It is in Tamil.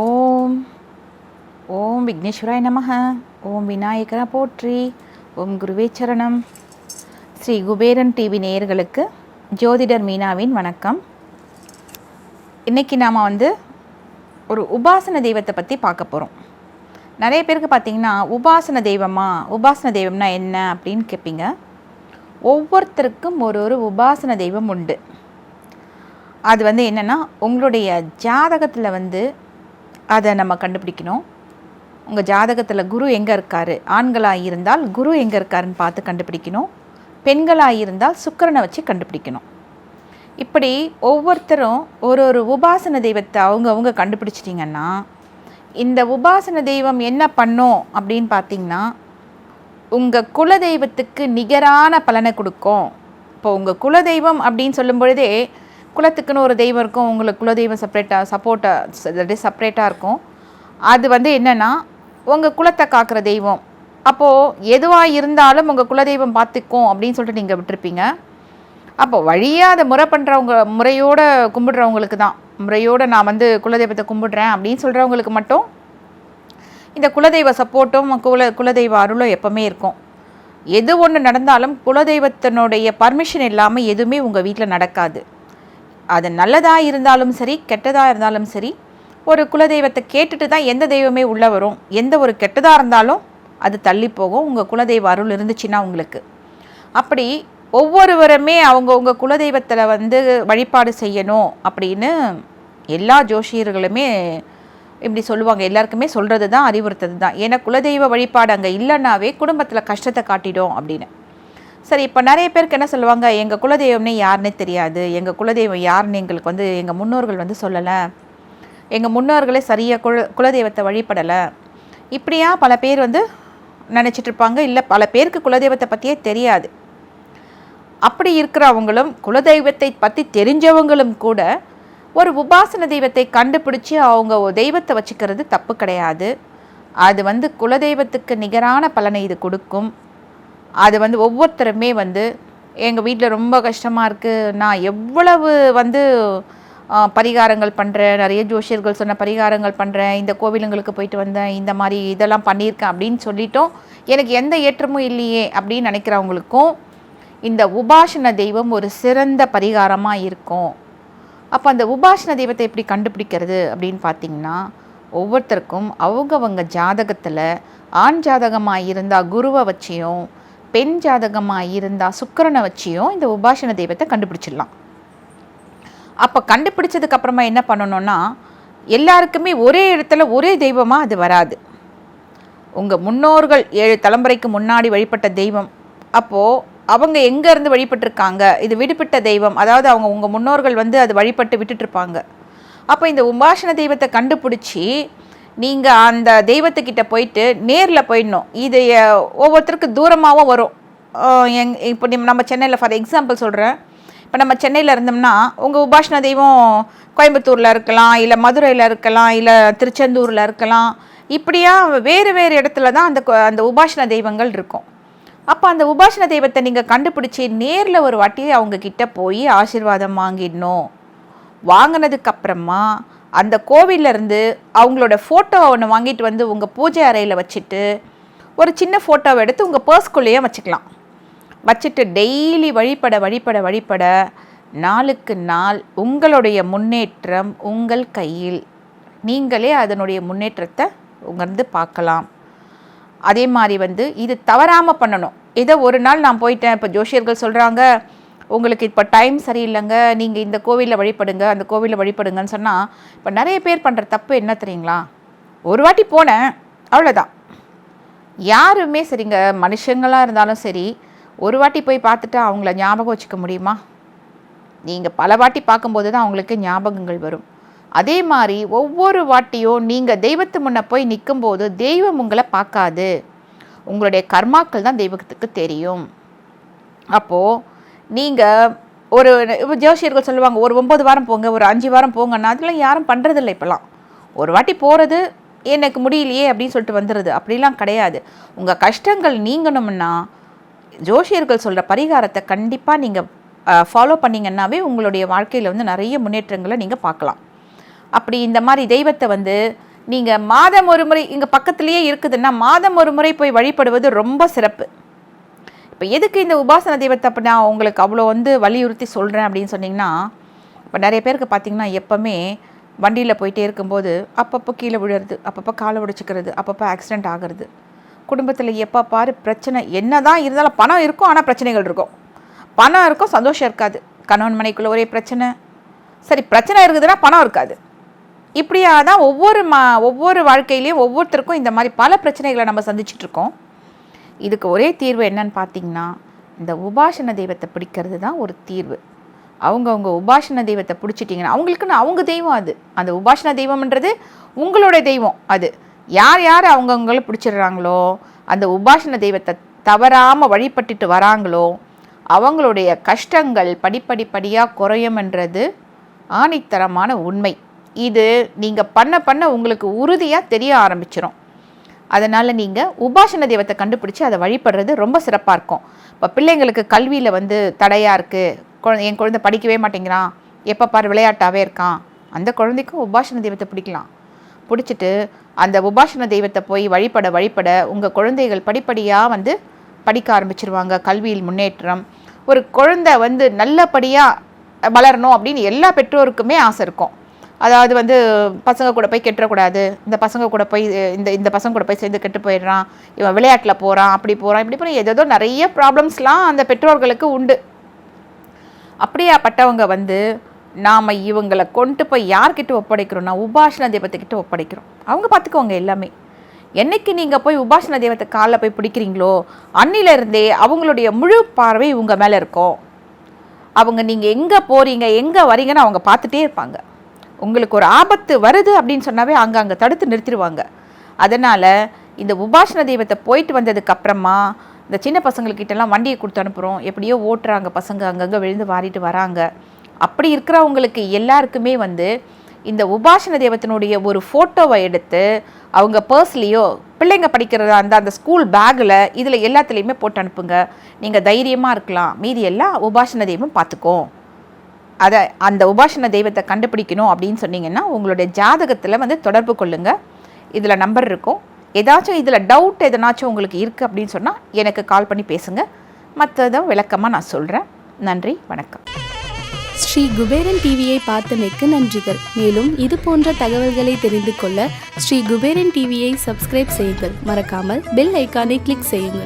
ஓம் ஓம் விக்னேஸ்வராய நமக ஓம் விநாயகரா போற்றி. ஓம் குருவே சரணம். ஸ்ரீ குபேரன் டிவி நேயர்களுக்கு ஜோதிடர் மீனாவின் வணக்கம். இன்றைக்கி நாம் வந்து ஒரு உபாசன தெய்வத்தை பற்றி பார்க்க போகிறோம் நிறைய பேருக்கு பார்த்திங்கன்னா உபாசன தெய்வமா உபாசன தெய்வம்னா என்ன அப்படின்னு கேட்பீங்க. ஒவ்வொருத்தருக்கும் ஒரு ஒரு உபாசன தெய்வம் உண்டு. அது வந்து என்னென்னா உங்களுடைய ஜாதகத்தில் வந்து அதை நம்ம கண்டுபிடிக்கணும். உங்கள் ஜாதகத்தில் குரு எங்கே இருக்கார்? ஆண்களாக இருந்தால் குரு எங்கே இருக்காருன்னு பார்த்து கண்டுபிடிக்கணும். பெண்களாக இருந்தால் சுக்கரனை வச்சு கண்டுபிடிக்கணும். இப்படி ஒவ்வொருத்தரும் ஒரு ஒரு உபாசன தெய்வத்தை அவங்க அவங்க கண்டுபிடிச்சிட்டிங்கன்னா இந்த உபாசன தெய்வம் என்ன பண்ணும் அப்படின்னு பார்த்தீங்கன்னா உங்கள் குலதெய்வத்துக்கு நிகரான பலனை கொடுக்கும். இப்போ உங்கள் குலதெய்வம் அப்படின்னு சொல்லும் பொழுதே குலத்துக்குன்னு ஒரு தெய்வம் இருக்கும் உங்களுக்கு குலதெய்வம் செப்பரேட்டாக சப்போர்ட்டாக செப்பரேட்டாக இருக்கும். அது வந்து என்னென்னா உங்கள் குலத்தை காக்கிற தெய்வம். அப்போது எதுவாக இருந்தாலும் உங்கள் குலதெய்வம் பார்த்துக்கும் அப்படின்னு சொல்லிட்டு நீங்கள் விட்டுருப்பீங்க. அப்போ வழியாக அதை முறை பண்ணுறவங்க முறையோடு கும்பிடுறவங்களுக்கு தான். முறையோடு நான் வந்து குலதெய்வத்தை கும்பிடுறேன் அப்படின்னு சொல்கிறவங்களுக்கு மட்டும் இந்த குலதெய்வ சப்போர்ட்டும் குல குலதெய்வ அருளும் எப்போவுமே இருக்கும். எது ஒன்று நடந்தாலும் குலதெய்வத்தினுடைய பர்மிஷன் இல்லாமல் எதுவுமே உங்கள் வீட்டில் நடக்காது. அது நல்லதாக இருந்தாலும் சரி கெட்டதாக இருந்தாலும் சரி ஒரு குலதெய்வத்தை கேட்டுட்டு தான் எந்த தெய்வமே உள்ளே வரும். எந்த ஒரு கெட்டதாக இருந்தாலும் அது தள்ளி போகும். உங்கள் குலதெய்வ அருள் இருந்துச்சுன்னா உங்களுக்கு. அப்படி ஒவ்வொருவருமே அவங்கவுங்க குலதெய்வத்தில் வந்து வழிபாடு செய்யணும் அப்படின்னு எல்லா ஜோஷியர்களுமே இப்படி சொல்லுவாங்க. எல்லாருக்குமே சொல்கிறது தான் அறிவுறுத்தது தான் ஏன்னா குலதெய்வ வழிபாடு அங்கே இல்லைன்னாவே குடும்பத்தில் கஷ்டத்தை காட்டிடும் அப்படின்னு. சரி இப்போ நிறைய பேருக்கு என்ன சொல்லுவாங்க? எங்கள் குலதெய்வம்னே யாருன்னே தெரியாது. எங்கள் குலதெய்வம் யாருன்னு எங்களுக்கு வந்து எங்கள் முன்னோர்கள் வந்து சொல்லலை. எங்கள் முன்னோர்களே சரியாக குல குலதெய்வத்தை வழிபடலை. இப்படியா பல பேர் வந்து நினச்சிட்டு இருப்பாங்க. இல்லை பல பேருக்கு குலதெய்வத்தை பற்றியே தெரியாது. அப்படி இருக்கிறவங்களும் குலதெய்வத்தை பற்றி தெரிஞ்சவங்களும் கூட ஒரு உபாசன தெய்வத்தை கண்டுபிடிச்சி அவங்க தெய்வத்தை வச்சுக்கிறது தப்பு கிடையாது. அது வந்து குலதெய்வத்துக்கு நிகரான பலனை இது கொடுக்கும். அது வந்து ஒவ்வொருத்தருமே வந்து எங்கள் வீட்டில் ரொம்ப கஷ்டமாக இருக்குது நான் எவ்வளவு வந்து பரிகாரங்கள் பண்ணுறேன் நிறைய ஜோஷியர்கள் சொன்ன பரிகாரங்கள் பண்ணுறேன் இந்த கோவிலுங்களுக்கு போயிட்டு வந்தேன் இந்த மாதிரி இதெல்லாம் பண்ணியிருக்கேன் அப்படின்னு சொல்லிட்டோம் எனக்கு எந்த ஏற்றமும் இல்லையே அப்படின்னு நினைக்கிறவங்களுக்கும் இந்த உபாசன தெய்வம் ஒரு சிறந்த பரிகாரமாக இருக்கும். அப்போ அந்த உபாசன தெய்வத்தை எப்படி கண்டுபிடிக்கிறது அப்படின்னு பார்த்தீங்கன்னா ஒவ்வொருத்தருக்கும் அவங்கவங்க ஜாதகத்தில் ஆண் ஜாதகமாக இருந்தால் குருவை வச்சியும் பெண் ஜாதகமாக இருந்தால் சுக்கரனை வச்சியும் இந்த உபாசன தெய்வத்தை கண்டுபிடிச்சிடலாம். அப்போ கண்டுபிடிச்சதுக்கப்புறமா என்ன பண்ணணும்னா எல்லாருக்குமே ஒரே இடத்துல ஒரே தெய்வமாக அது வராது. உங்கள் முன்னோர்கள் ஏழு தலைமுறைக்கு முன்னாடி வழிபட்ட தெய்வம். அப்போது அவங்க எங்கேருந்து வழிபட்டிருக்காங்க? இது விடுபட்ட தெய்வம். அதாவது அவங்க உங்கள் முன்னோர்கள் வந்து அது வழிபட்டு விட்டுட்ருப்பாங்க அப்போ இந்த உபாசன தெய்வத்தை கண்டுபிடிச்சி நீங்கள் அந்த தெய்வத்துக்கிட்ட போயிட்டு நேரில் போயிடணும். இது ஒவ்வொருத்தருக்கு தூரமாகவும் வரும். எங் இப்போ நம்ம சென்னையில் ஃபார் எக்ஸாம்பிள் சொல்கிறேன் இப்போ நம்ம சென்னையில் இருந்தோம்னா உங்கள் உபாசன தெய்வம் கோயம்புத்தூரில் இருக்கலாம் இல்லை மதுரையில் இருக்கலாம் இல்லை திருச்செந்தூரில் இருக்கலாம். இப்படியா வேறு வேறு இடத்துல தான் அந்த அந்த உபாசன தெய்வங்கள் இருக்கும். அப்போ அந்த உபாசன தெய்வத்தை நீங்கள் கண்டுபிடிச்சி நேரில் ஒரு வாட்டி அவங்க கிட்ட போய் ஆசீர்வாதம் வாங்கிடணும். வாங்கினதுக்கப்புறமா அந்த கோவிலேருந்து அவங்களோட ஃபோட்டோ ஒன்று வாங்கிட்டு வந்து உங்கள் பூஜை அறையில் வச்சுட்டு ஒரு சின்ன ஃபோட்டோவை எடுத்து உங்கள் பர்ஸ்குள்ளேயே வச்சுக்கலாம். வச்சுட்டு டெய்லி வழிபட வழிபட வழிபட நாளுக்கு நாள் உங்களுடைய முன்னேற்றம் உங்கள் கையில். நீங்களே அதனுடைய முன்னேற்றத்தை உங்கள்ந்து பார்க்கலாம். அதே மாதிரி வந்து இது தவறாமல் பண்ணணும். ஏதோ ஒரு நாள் நான் போயிட்டேன் இப்போ ஜோஷியர்கள் சொல்கிறாங்க உங்களுக்கு இப்போ டைம் சரியில்லைங்க நீங்கள் இந்த கோவிலில் வழிபடுங்க அந்த கோவிலில் வழிபடுங்கன்னு சொன்னால் இப்போ நிறைய பேர் பண்ணுற தப்பு என்ன தெரியுங்களா? ஒரு வாட்டி போனேன் அவ்வளோதான் யாருமே சரிங்க மனுஷங்களாக இருந்தாலும் சரி ஒரு வாட்டி போய் பார்த்துட்டு அவங்கள ஞாபகம் வச்சுக்க முடியுமா? நீங்கள் பல வாட்டி பார்க்கும்போது தான் அவங்களுக்கு ஞாபகங்கள் வரும். அதே மாதிரி ஒவ்வொரு வாட்டியும் நீங்கள் தெய்வத்து முன்னே போய் நிற்கும்போது தெய்வம் உங்களை பார்க்காது. உங்களுடைய கர்மாக்கள் தான் தெய்வத்துக்கு தெரியும். அப்போது நீங்கள் ஒரு ஜோசியர்கள் சொல்லுவாங்க ஒரு ஒம்பது வாரம் போங்க ஒரு அஞ்சு வாரம் போங்கன்னா அதெல்லாம் யாரும் பண்ணுறதில்ல இப்போலாம் ஒரு வாட்டி போகிறது எனக்கு முடியலையே அப்படின்னு சொல்லிட்டு வந்துடுது அப்படிலாம் கிடையாது. உங்கள் கஷ்டங்கள் நீங்கணும்னா ஜோஷியர்கள் சொல்கிற பரிகாரத்தை கண்டிப்பாக நீங்கள் ஃபாலோ பண்ணிங்கன்னாவே உங்களுடைய வாழ்க்கையில் வந்து நிறைய முன்னேற்றங்களை நீங்கள் பார்க்கலாம். அப்படி இந்த மாதிரி தெய்வத்தை வந்து நீங்கள் மாதம் ஒரு முறை இங்கே பக்கத்துலேயே இருக்குதுன்னா மாதம் ஒரு முறை போய் வழிபடுவது ரொம்ப சிறப்பு. இப்போ எதுக்கு இந்த உபாசன தெய்வத்தை அப்படி நான் உங்களுக்கு அவ்வளோ வந்து வலியுறுத்தி சொல்கிறேன் அப்படின்னு சொன்னிங்கன்னா இப்போ நிறைய பேருக்கு பார்த்தீங்கன்னா எப்போவுமே வண்டியில் போயிட்டே இருக்கும்போது அப்பப்போ கீழே விழுறது அப்பப்போ காலை உடைச்சிக்கிறது அப்பப்போ ஆக்சிடென்ட் ஆகிறது. குடும்பத்தில் எப்போ பாரு பிரச்சனை என்ன தான் இருந்தாலும் பணம் இருக்கும் ஆனால் பிரச்சனைகள் இருக்கும். பணம் இருக்கும் சந்தோஷம் இருக்காது. கணவன் மனைக்குள்ளே ஒரே பிரச்சனை. சரி பிரச்சனை இருக்குதுன்னா பணம் இருக்காது. இப்படியாக தான் ஒவ்வொரு மா ஒவ்வொரு வாழ்க்கையிலையும் ஒவ்வொருத்தருக்கும் இந்த மாதிரி பல பிரச்சனைகளை நம்ம சந்திச்சிட்ருக்கோம் இதுக்கு ஒரே தீர்வு என்னன்னு பார்த்தீங்கன்னா இந்த உபாசன தெய்வத்தை பிடிக்கிறது தான் ஒரு தீர்வு. அவங்கவுங்க உபாசன தெய்வத்தை பிடிச்சிட்டிங்கன்னா அவங்களுக்குன்னு அவங்க தெய்வம் அது. அந்த உபாசன தெய்வம்ன்றது உங்களோட தெய்வம் அது. யார் யார் அவங்கவுங்கள பிடிச்சிடுறாங்களோ அந்த உபாசன தெய்வத்தை தவறாமல் வழிபட்டுட்டு வராங்களோ அவங்களுடைய கஷ்டங்கள் படிப்படிப்படியாக குறையும் என்றது ஆணித்தரமான உண்மை. இது நீங்கள் பண்ண பண்ண உங்களுக்கு உறுதியாக தெரிய ஆரம்பிச்சிடும் அதனால் நீங்கள் உபாசன தெய்வத்தை கண்டுபிடிச்சி அதை வழிபடுறது ரொம்ப சிறப்பாக இருக்கும். இப்போ பிள்ளைங்களுக்கு கல்வியில் வந்து தடையாக இருக்குது குழந்தை என் குழந்தை படிக்கவே மாட்டேங்கிறான். எப்போ பார் விளையாட்டாகவே இருக்கான். அந்த குழந்தைக்கும் உபாசன தெய்வத்தை பிடிக்கலாம். பிடிச்சிட்டு அந்த உபாசன தெய்வத்தை போய் வழிபட வழிபட உங்கள் குழந்தைகள் படிப்படியாக வந்து படிக்க ஆரம்பிச்சிருவாங்க. கல்வியில் முன்னேற்றம். ஒரு குழந்தை வந்து நல்லபடியாக வளரணும் அப்படின்னு எல்லா பெற்றோருக்குமே ஆசை இருக்கும். அதாவது வந்து பசங்க கூட போய் கெட்டுறக்கூடாது. இந்த பசங்க கூட போய் இந்த இந்த பசங்க கூட போய் சேர்ந்து கெட்டு போயிடுறான். இவன் விளையாட்டில் போகிறான் அப்படி போகிறான் இப்படி போய் ஏதோ நிறைய ப்ராப்ளம்ஸ்லாம் அந்த பெற்றோர்களுக்கு உண்டு. அப்படியாப்பட்டவங்க வந்து நாம் இவங்களை கொண்டு போய் யார்கிட்ட ஒப்படைக்கிறோம்னா உபாசன தெய்வத்துக்கிட்ட ஒப்படைக்கிறோம். அவங்க பார்த்துக்கோங்க எல்லாமே. என்னைக்கு நீங்கள் போய் உபாசன தெய்வத்தை காலில் போய் பிடிக்கிறீங்களோ அன்னிலிருந்தே அவங்களுடைய முழு பார்வை உங்கள் மேலே இருக்கும். அவங்க நீங்கள் எங்கே போகிறீங்க எங்கே வரீங்கன்னு அவங்க பார்த்துட்டே இருப்பாங்க. உங்களுக்கு ஒரு ஆபத்து வருது அப்படின்னு சொன்னாவே அங்கே அங்கே தடுத்து நிறுத்திடுவாங்க. அதனால் இந்த உபாசன தெய்வத்தை போயிட்டு வந்ததுக்கப்புறமா இந்த சின்ன பசங்கள்கிட்டலாம் வண்டியை கொடுத்து அனுப்புகிறோம் எப்படியோ ஓட்டுறாங்க பசங்க அங்கங்கே விழுந்து வாரிட்டு வராங்க. அப்படி இருக்கிறவங்களுக்கு எல்லாருக்குமே வந்து இந்த உபாசன தெய்வத்தினுடைய ஒரு ஃபோட்டோவை எடுத்து அவங்க பர்ஸ்லேயோ பிள்ளைங்க படிக்கிறதா அந்த அந்த ஸ்கூல் பேக்கில் இதில் எல்லாத்துலேயுமே போட்டு அனுப்புங்க. நீங்கள் தைரியமாக இருக்கலாம். மீதி எல்லாம் உபாசன தெய்வம் பார்த்துக்கோம் அதை அந்த உபாசன தெய்வத்தை கண்டுபிடிக்கணும் அப்படின்னு சொன்னீங்கன்னா உங்களுடைய ஜாதகத்தில் வந்து தொடர்பு கொள்ளுங்கள் இதில் நம்பர் இருக்கும். ஏதாச்சும் இதில் டவுட் எதனாச்சும் உங்களுக்கு இருக்குது அப்படின்னு சொன்னால் எனக்கு கால் பண்ணி பேசுங்க. மற்றதும் விளக்கமாக நான் சொல்கிறேன் நன்றி வணக்கம். ஸ்ரீ குபேரன் டிவியை பார்த்தமைக்கு நன்றிகள். மேலும் இது போன்ற தகவல்களை தெரிந்து கொள்ள ஸ்ரீ குபேரன் டிவியை சப்ஸ்கிரைப் செய்யுங்கள். மறக்காமல் பெல் ஐக்கானை கிளிக் செய்யுங்கள்.